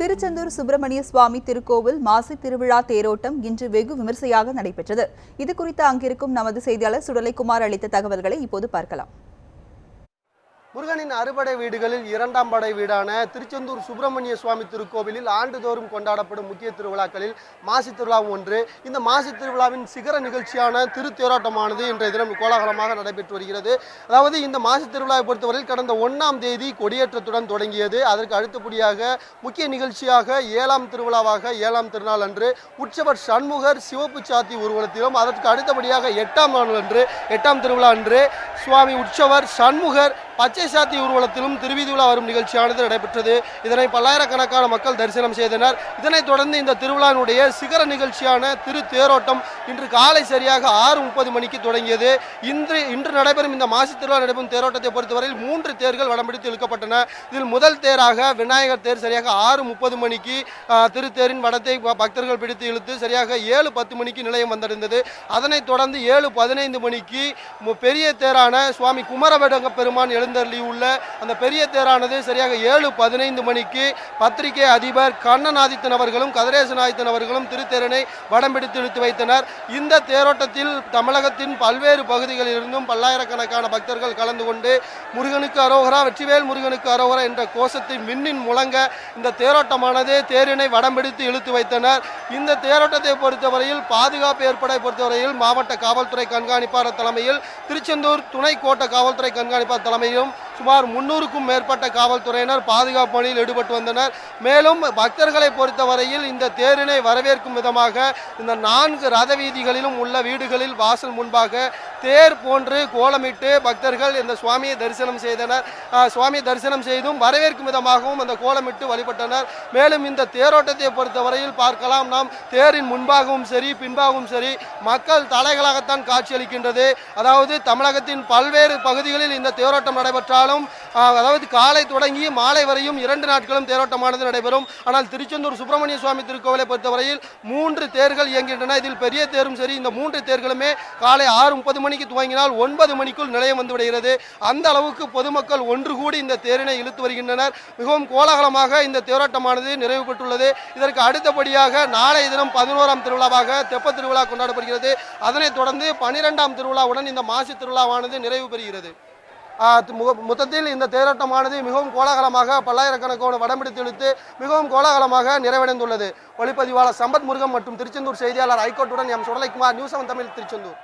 திருச்செந்தூர் சுப்பிரமணிய சுவாமி திருக்கோவில் மாசி திருவிழா தேரோட்டம் இன்று வெகு விமர்சையாக நடைபெற்றது. இது குறித்து அங்கிருக்கும் நமது செய்தியாளர் சுடலைக்குமார் அளித்த தகவல்களை இப்போது பார்க்கலாம். முருகனின் அறுபடை வீடுகளில் இரண்டாம் படை வீடான திருச்செந்தூர் சுப்பிரமணிய சுவாமி திருக்கோவிலில் ஆண்டுதோறும் கொண்டாடப்படும் முக்கிய திருவிழாக்களில் மாசி திருவிழாவும் ஒன்று. இந்த மாசி திருவிழாவின் சிகர நிகழ்ச்சியான திருத்தேரோட்டமானது இன்றைய தினம் கோலாகலமாக நடைபெற்று வருகிறது. அதாவது இந்த மாசி திருவிழாவை பொறுத்தவரையில் கடந்த ஒன்றாம் தேதி கொடியேற்றத்துடன் தொடங்கியது. அதற்கு அடுத்தபடியாக முக்கிய நிகழ்ச்சியாக ஏழாம் திருவிழாவாக ஏழாம் திருநாள் அன்று உற்சவர் சண்முகர் சிவப்பு சாத்தி ஊர்வலத்திலும் அதற்கு அடுத்தபடியாக எட்டாம் நாள் அன்று எட்டாம் திருவிழா அன்று சுவாமி உற்சவர் சண்முகர் பச்சை சாத்தி ஊர்வலத்திலும் திருவிதிவிழா வரும் நிகழ்ச்சியானது நடைபெற்றது. இதனை பல்லாயிரக்கணக்கான மக்கள் தரிசனம் செய்தனர். இதனைத் தொடர்ந்து இந்த திருவிழாவினுடைய சிகர நிகழ்ச்சியான திரு தேரோட்டம் இன்று காலை சரியாக ஆறு முப்பது மணிக்கு தொடங்கியது. இன்று இன்று நடைபெறும் இந்த மாசி திருவிழா நடைபெறும் தேரோட்டத்தை பொறுத்தவரையில் மூன்று தேர்கள் வடம்பிடித்து இழுக்கப்பட்டன. இதில் முதல் தேராக விநாயகர் தேர் சரியாக ஆறு முப்பது மணிக்கு திருத்தேரின் வடத்தை பக்தர்கள் பிடித்து இழுத்து சரியாக ஏழு பத்து மணிக்கு நிலையம் வந்தடைந்தது அதனைத் தொடர்ந்து ஏழு பதினைந்து மணிக்கு பெரிய தேரான சுவாமி குமரவேடங்க பெருமான் உள்ள அந்த பெரிய தேரானது சரியாக ஏழு பதினைந்து மணிக்கு பத்திரிகை அதிபர் கண்ணன் ஆதித்தன் அவர்களும் கதிரேசன் ஆதித்தன் அவர்களும் திருத்தேரனை வடம் பிடித்து இழுத்து வைத்தனர். இந்த தேரோட்டத்தில் தமிழகத்தின் பல்வேறு பகுதிகளில் இருந்தும் பல்லாயிரக்கணக்கான பக்தர்கள் கலந்து கொண்டு முருகனுக்கு அரோகரா வெற்றிவேல் முருகனுக்கு அரோகரா என்ற கோஷத்தை மின்னின் முழங்க இந்த தேரோட்டமானது தேரினை வடம் பிடித்து இழுத்து வைத்தனர். இந்த தேரோட்டத்தை பொறுத்தவரையில் பாதுகாப்பு ஏற்பாடை பொறுத்தவரையில் மாவட்ட காவல்துறை கண்காணிப்பாளர் தலைமையில் திருச்செந்தூர் துணை கோட்ட காவல்துறை கண்காணிப்பாளர் estadio சுமார் முன்னூறுக்கும் மேற்பட்ட காவல்துறையினர் பாதுகாப்பு பணியில் ஈடுபட்டு வந்தனர். மேலும் பக்தர்களை பொறுத்தவரையில் இந்த தேரினை வரவேற்கும் விதமாக இந்த நான்கு ரத வீதிகளிலும் உள்ள வீடுகளில் வாசல் முன்பாக தேர் போன்று கோலமிட்டு பக்தர்கள் இந்த சுவாமியை தரிசனம் செய்தனர். சுவாமியை தரிசனம் செய்தும் வரவேற்கும் விதமாகவும் அந்த கோலமிட்டு வழிபட்டனர். மேலும் இந்த தேரோட்டத்தை பொறுத்தவரையில் பார்க்கலாம் நாம். தேரின் முன்பாகவும் சரி பின்பாகவும் சரி மக்கள் தலைகளாகத்தான் காட்சியளிக்கின்றது. அதாவது தமிழகத்தின் பல்வேறு பகுதிகளில் இந்த தேரோட்டம் நடைபெற்றால் காலம் அதாவது காலை தொடங்கி மாலை வரையும் இரண்டு நாட்களும் தேரோட்டமானது நடைபெறும். ஆனால் திருச்செந்தூர் சுப்பிரமணிய சுவாமி திருக்கோவிலை பொறுத்தவரையில் மூன்று தேர்கள் இயங்குகின்றன. இதில் பெரிய தேரும் சரி இந்த மூன்று தேர்களுமே காலை ஆறு முப்பது மணிக்கு துவங்கினால் ஒன்பது மணிக்குள் நிலையம் வந்துவிடுகிறது அந்த அளவுக்கு பொதுமக்கள் ஒன்று கூடி இந்த தேரினை இழுத்து வருகின்றனர். மிகவும் கோலாகலமாக இந்த தேரோட்டமானது நிறைவு பெற்றுள்ளது. இதற்கு அடுத்தபடியாக நாளைய தினம் பதினோராம் திருவிழாவாக தெப்ப திருவிழா கொண்டாடப்படுகிறது. அதனைத் தொடர்ந்து பனிரெண்டாம் திருவிழாவுடன் இந்த மாசி திருவிழாவானது நிறைவு பெறுகிறது. மொத்தத்தில் இந்த தேரோட்டமானது மிகவும் கோலாகலமாக பல்லாயிரக்கணக்கான வடம்பிடித்து இழுத்து மிகவும் கோலாகலமாக நிறைவடைந்துள்ளது. ஒளிப்பதிவாளர் சம்பத் முருகன் மற்றும் திருச்செந்தூர் செய்தியாளர் ஐகோட்டுடன் M. Sudalaikumar news seven Tamil Tiruchendur.